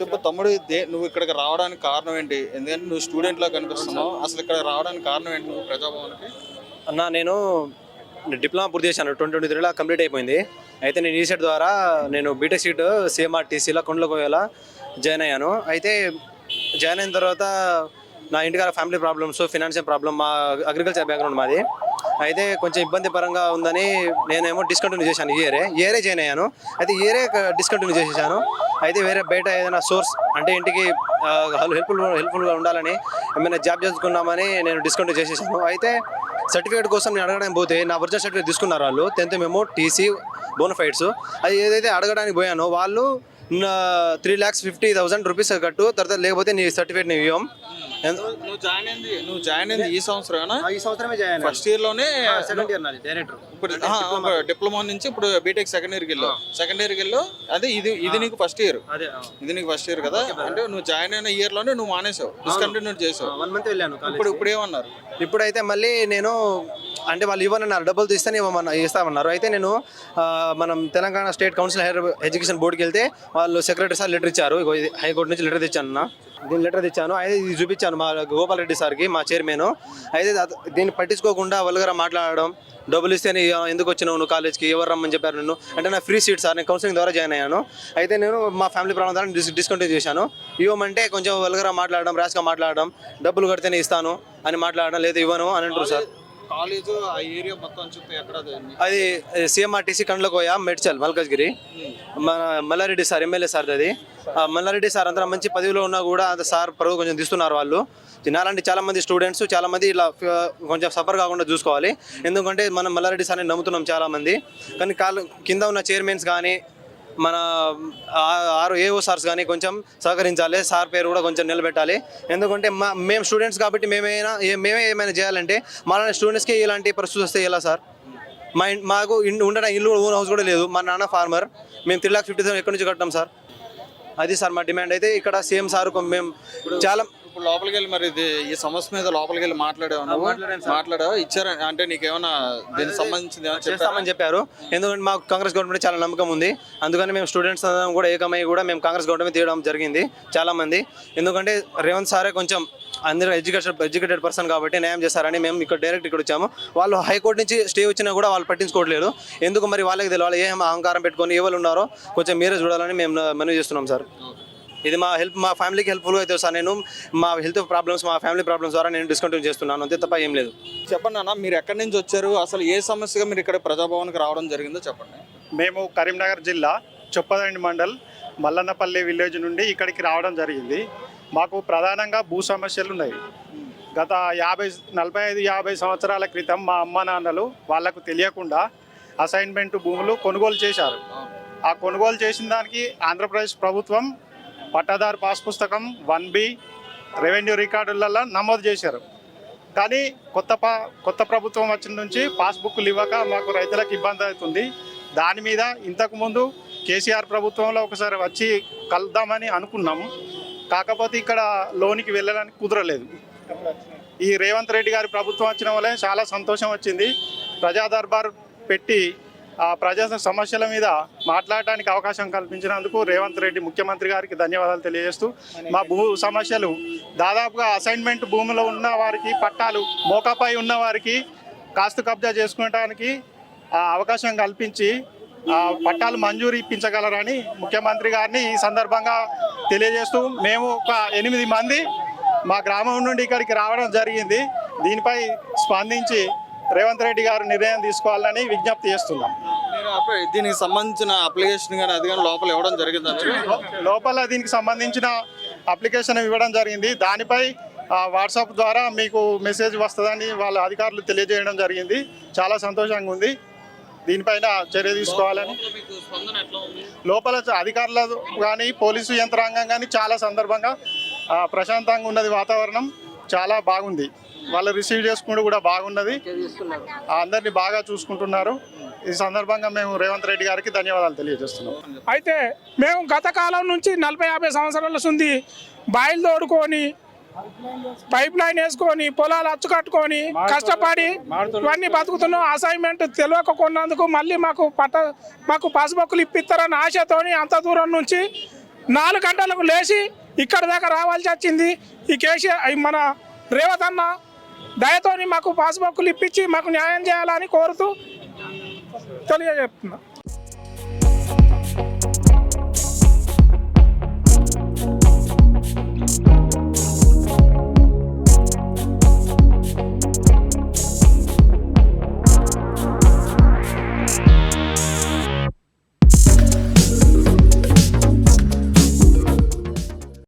చెప్పు. తమ్ముడు నువ్వు ఇక్కడికి రావడానికి కారణం ఏంటి? ఎందుకంటే నువ్వు స్టూడెంట్ లా కనిపిస్తున్నావు అసలు ఇక్కడ రావడానికి కారణం ఏంటి నువ్వు ప్రజాభవన్కి? అన్న నేను డిప్లొమా పూర్తి చేశాను. ట్వంటీ ట్వంటీ త్రీలో కంప్లీట్ అయిపోయింది. అయితే నేను ఈ సెట్ ద్వారా నేను బీటెక్ సీట్ సిఎంఆర్టీసీలో కొండలకోయలో జాయిన్ అయ్యాను. అయితే జాయిన్ అయిన తర్వాత నా ఇంటికాడ ఫ్యామిలీ ప్రాబ్లమ్స్ ఫినాన్షియల్ ప్రాబ్లమ్ మా అగ్రికల్చర్ బ్యాక్గ్రౌండ్ మాది. అయితే కొంచెం ఇబ్బంది పరంగా ఉందని నేనేమో డిస్కంటిన్యూ చేశాను ఇయరే ఇయరే జాయిన్ అయ్యాను. అయితే ఇయరే డిస్కంటిన్యూ చేసేసాను. అయితే వేరే బయట ఏదైనా సోర్స్ అంటే ఇంటికి హెల్ప్ఫుల్ హెల్ప్ఫుల్గా ఉండాలని ఏమైనా జాబ్ చేసుకున్నామని నేను డిస్కంటిన్యూ చేసేసాను. అయితే సర్టిఫికేట్ కోసం నేను అడగడానికి పోతే నా ఒరిజినల్ సర్టిఫికేట్ తీసుకున్నారు వాళ్ళు. టెన్త్ మేము టీసీ బోనఫైడ్స్ అది ఏదైతే అడగడానికి పోయానో వాళ్ళు three lakhs fifty thousand rupees కట్టు తర్వాత లేకపోతే నీ సర్టిఫికేట్ నీ ఇవ్వం. నువ్వు జాయిన్ అయింది నువ్వు జాయిన్ అయింది ఈ సంవత్సరం ఈ సంవత్సరమే జాయిన్ ఫస్ట్ ఇయర్లోనే సెకండ్ ఇయర్ నాది డైరెక్టర్ ఇప్పుడు డిప్లొమా నుంచి ఇప్పుడు బీటెక్ సెకండ్ ఇయర్కి వెళ్ళావు. సెకండ్ ఇయర్కి వెళ్ళావు. అదే ఇది ఇది నీకు ఫస్ట్ ఇయర్ అదే ఇది నీకు ఫస్ట్ ఇయర్ కదా? అంటే నువ్వు జాయిన్ అయిన ఇయర్లోనే నువ్వు మానేసావు. డిస్కంటిన్యూ చేసావు. వన్ మంత్ వెళ్ళాను ఇప్పుడు ఇప్పుడు ఏమన్నారు ఇప్పుడైతే మళ్ళీ నేను అంటే వాళ్ళు ఇవ్వనన్నారు డబ్బులు తీస్తే ఇవ్వమన్నా ఇస్తామన్నారు. అయితే నేను మనం Telangana state council higher education బోర్డుకి వెళ్తే వాళ్ళు సెక్రటరీ సార్ లెటర్ ఇచ్చారు. హైకోర్టు నుంచి లెటర్ తెచ్చాను దీని లెటర్ తెచ్చాను. అయితే ఇది చూపించాను మా గోపాల్ రెడ్డి సార్కి మా చైర్మన్. అయితే దీన్ని పట్టించుకోకుండా వల్గరా మాట్లాడడం డబ్బులు ఇస్తే ఎందుకు వచ్చినావు నువ్వు కాలేజ్కి ఎవరు రమ్మని చెప్పారు నేను అంటే నా ఫ్రీ సీట్ సార్ నేను కౌన్సిలింగ్ ద్వారా జాయిన్ అయ్యాను. అయితే నేను మా ఫ్యామిలీ ప్రాబ్లం ద్వారా డిస్ డిస్కంటిన్యూ చేశాను. ఇవ్వమంటే కొంచెం వల్గరా మాట్లాడడం ర్యాష్గా మాట్లాడడం డబ్బులు కడితేనే ఇస్తాను అని మాట్లాడడం లేదా ఇవ్వను అని అంటారు సార్. కాలేజ్ ఆ ఏరియా మొత్తం చుట్టూ ఎక్కడ అది? సిఎంఆర్టీసీ కండ్లకోయ మెడ్చల్ మల్కజ్గిరి. మన మల్లారెడ్డి సార్ ఎమ్మెల్యే సార్ అది. ఆ మల్లారెడ్డి సార్ అంతా మంచి పదవిలో ఉన్నా కూడా అంత సార్ పరువు కొంచెం తీస్తున్నారు వాళ్ళు. నాలాంటి చాలా మంది స్టూడెంట్స్ చాలా మంది ఇలా కొంచెం సఫర్ కాకుండా చూసుకోవాలి. ఎందుకంటే మనం మల్లారెడ్డి సార్ని నమ్ముతున్నాం చాలా మంది కానీ కాలు కింద ఉన్న చైర్మన్స్ కానీ మన ఆరు ఏఓ సార్స్ కానీ కొంచెం సహకరించాలి. సార్ పేరు కూడా కొంచెం నిలబెట్టాలి. ఎందుకంటే మా మేము స్టూడెంట్స్ కాబట్టి మేమైనా మేమే ఏమైనా చేయాలంటే మన స్టూడెంట్స్కి ఇలాంటి పరిస్థితి వస్తే ఎలా సార్? మా మాకు ఉండడం ఉండడానికి ఇల్లు ఓన్ హౌస్ కూడా లేదు. మా నాన్న ఫార్మర్ మేము త్రీ లాక్ ఫిఫ్టీ థౌసండ్ ఎక్కడి నుంచి కట్టాం సార్? అది సార్ మా డిమాండ్ అయితే ఇక్కడ సీఎం సార్ మేము చాలా ఇప్పుడు లోపలికి వెళ్ళి మరి ఇది ఈ సమస్య మీద లోపలికి వెళ్ళి మాట్లాడావు నువ్వు? మాట్లాడావు? ఇచ్చారా? అంటే నీకేమన్నా దీనికి సంబంధించింది ఏమైనా చెప్పారా? చేస్తామని చెప్పారు. ఎందుకంటే మాకు కాంగ్రెస్ గవర్నమెంట్ చాలా నమ్మకం ఉంది. అందుకని మేము స్టూడెంట్స్ అందరం కూడా ఏకమై కూడా మేము కాంగ్రెస్ గవర్నమెంట్ తీయడం జరిగింది చాలా మంది. ఎందుకంటే రేవంత్ సారే కొంచెం అందరూ ఎడ్యుకేషన్ ఎడ్యుకేటెడ్ పర్సన్ కాబట్టి న్యాయం చేస్తారని మేము ఇక్కడ డైరెక్ట్ ఇక్కడ వచ్చాము. వాళ్ళు హైకోర్టు నుంచి స్టే వచ్చినా కూడా వాళ్ళు పట్టించుకోవట్లేదు. ఎందుకు మరి వాళ్ళకి తెలియాలి ఏం అహంకారం పెట్టుకొని ఎవరు ఉన్నారో కొంచెం మీరే చూడాలని మేము మనవి చేస్తున్నాం సార్. ఇది మా హెల్ప్ మా ఫ్యామిలీకి హెల్ప్ఫుల్గా అవుతుంది సార్. నేను మా హెల్త్ ప్రాబ్లమ్స్ మా ఫ్యామిలీ ప్రాబ్లమ్స్ ద్వారా నేను డిస్కంటిన్యూ చేస్తున్నాను. అంతే తప్ప ఏం లేదు. చెప్పండి అన్న మీరు ఎక్కడి నుంచి వచ్చారు? అసలు ఏ సమస్యగా మీరు ఇక్కడ ప్రజాభవన్కి రావడం జరిగిందో చెప్పండి. మేము కరీంనగర్ జిల్లా చొప్పదండి మండల్ మల్లన్నపల్లి విలేజ్ నుండి ఇక్కడికి రావడం జరిగింది. మాకు ప్రధానంగా భూ సమస్యలు ఉన్నాయి. గత యాభై నలభై ఐదు యాభై సంవత్సరాల క్రితం మా అమ్మ నాన్నలు వాళ్ళకు తెలియకుండా అసైన్మెంట్ భూములు కొనుగోలు చేశారు. ఆ కొనుగోలు చేసిన దానికి ఆంధ్రప్రదేశ్ ప్రభుత్వం పట్టాదారు పాస్ పుస్తకం వన్ బి రెవెన్యూ రికార్డులలో నమోదు చేశారు. కానీ కొత్త పా కొత్త ప్రభుత్వం వచ్చిన నుంచి పాస్బుక్లు ఇవ్వక మాకు రైతులకు ఇబ్బంది అవుతుంది. దాని మీద ఇంతకుముందు కేసీఆర్ ప్రభుత్వంలో ఒకసారి వచ్చి కలుద్దామని అనుకున్నాము కాకపోతే ఇక్కడ లోనికి వెళ్ళడానికి కుదరలేదు. ఈ రేవంత్ రెడ్డి గారి ప్రభుత్వం వచ్చిన వల్లే చాలా సంతోషం వచ్చింది. ప్రజా దర్బార్ పెట్టి ప్రజా సమస్యల మీద మాట్లాడటానికి అవకాశం కల్పించినందుకు రేవంత్ రెడ్డి ముఖ్యమంత్రి గారికి ధన్యవాదాలు తెలియజేస్తూ మా భూ సమస్యలు దాదాపుగా అసైన్మెంట్ భూమిలో ఉన్న వారికి పట్టాలు మోకాపై ఉన్న వారికి కాస్తు కబ్జా చేసుకోవడానికి అవకాశం కల్పించి పట్టాలు మంజూరు ఇప్పించగలరని ముఖ్యమంత్రి గారిని ఈ సందర్భంగా తెలియజేస్తూ మేము ఒక ఎనిమిది మంది మా గ్రామం నుండి ఇక్కడికి రావడం జరిగింది. దీనిపై స్పందించి రేవంత్ రెడ్డి గారు నిర్ణయం తీసుకోవాలని విజ్ఞప్తి చేస్తున్నాం. దీనికి సంబంధించిన అప్లికేషన్ కానీ అది కానీ లోపల ఇవ్వడం జరిగిందని లోపల దీనికి సంబంధించిన అప్లికేషన్ ఇవ్వడం జరిగింది. దానిపై వాట్సాప్ ద్వారా మీకు మెసేజ్ వస్తుందని వాళ్ళ అధికారులు తెలియజేయడం జరిగింది. చాలా సంతోషంగా ఉంది. దీనిపైన చర్య తీసుకోవాలని. లోపల అధికారులు కానీ పోలీసు యంత్రాంగం కానీ చాలా సందర్భంగా ప్రశాంతంగా ఉన్నది వాతావరణం. చాలా బాగుంది. వాళ్ళు రిసీవ్ చేసుకుంటూ కూడా బాగున్నది. ఆ, అందరినీ బాగా చూసుకుంటున్నారు. ఈ సందర్భంగా మేము రేవంత్ రెడ్డి గారికి ధన్యవాదాలు తెలియజేస్తున్నాం. అయితే మేము గత కాలం నుంచి నలభై యాభై సంవత్సరాల సుంది బాయిలు తోడుకొని పైప్ లైన్ వేసుకొని పొలాలు అచ్చుకట్టుకొని కష్టపడి ఇవన్నీ బతుకుతున్నాం. అసైన్మెంట్ తెలియక కొన్నందుకు మళ్ళీ మాకు పట్ట మాకు పాస్బుక్లు ఇప్పిస్తారని ఆశతోని అంత దూరం నుంచి నాలుగు గంటలకు లేచి ఇక్కడ దాకా రావాల్సి వచ్చింది. ఈ కేసీఆర్ మన రేవత్ అన్న దయతోని మాకు పాస్బుక్లు ఇప్పించి మాకు న్యాయం చేయాలని కోరుతూ తెలియజేస్తున్నా.